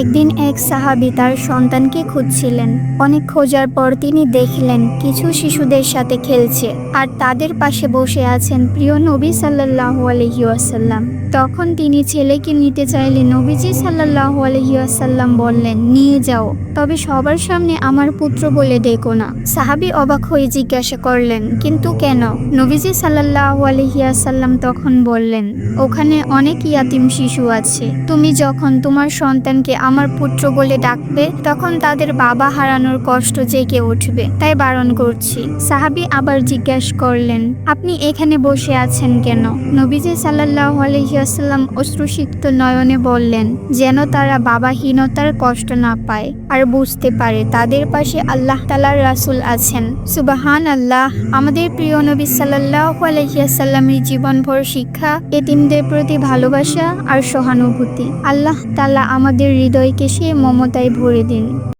একদিন এক সাহাবি তার সন্তানকে খুঁজছিলেন। অনেক খোঁজার পর তিনি দেখলেন কিছু শিশুদের সাথে খেলছে আর তাদের পাশে বসে আছেন প্রিয় নবী সাল্লাল্লাহু আলাইহি ওয়াসাল্লাম। তখন তিনি ছেলেকে নিতে চাইলে নবীজি সাল্লাল্লাহু আলাইহি ওয়াসাল্লাম বললেন, নিয়ে যাও, তবে সবার সামনে আমার পুত্র বলে ডেকো না। সাহাবি অবাক হয়ে জিজ্ঞাসা করলেন, কিন্তু কেন? নবীজি সাল্লাল্লাহু আলাইহি ওয়াসাল্লাম তখন বললেন, ওখানে অনেক ইয়াতিম শিশু আছে। তুমি যখন তোমার সন্তানকে আমার পুত্র বলে ডাকবে, তখন তাদের বাবা হারানোর কষ্ট জেগে উঠবে। তাই বারণ করছি। সাহাবি আবার জিজ্ঞাসা করলেন, আপনি এখানে বসে আছেন কেন? নবীজি সাল্লাল্লাহু আলাইহি ওয়াসাল্লাম অশ্রুসিক্ত নয়নে বললেন, যেন তারা বাবাহীনতার কষ্ট না পায় আর বুঝতে পারে তাদের পাশে আল্লাহ তালার রাসূল আছেন। সুবাহান আল্লাহ আমাদের প্রিয় নবী সাল্লাল্লাহু আলাইহি ওয়াসাল্লামের জীবনভর শিক্ষা, এতিমদের প্রতি ভালোবাসা আর সহানুভূতি। আল্লাহ তালা আমাদের হৃদয়কে সে মমতায় ভরে দিন।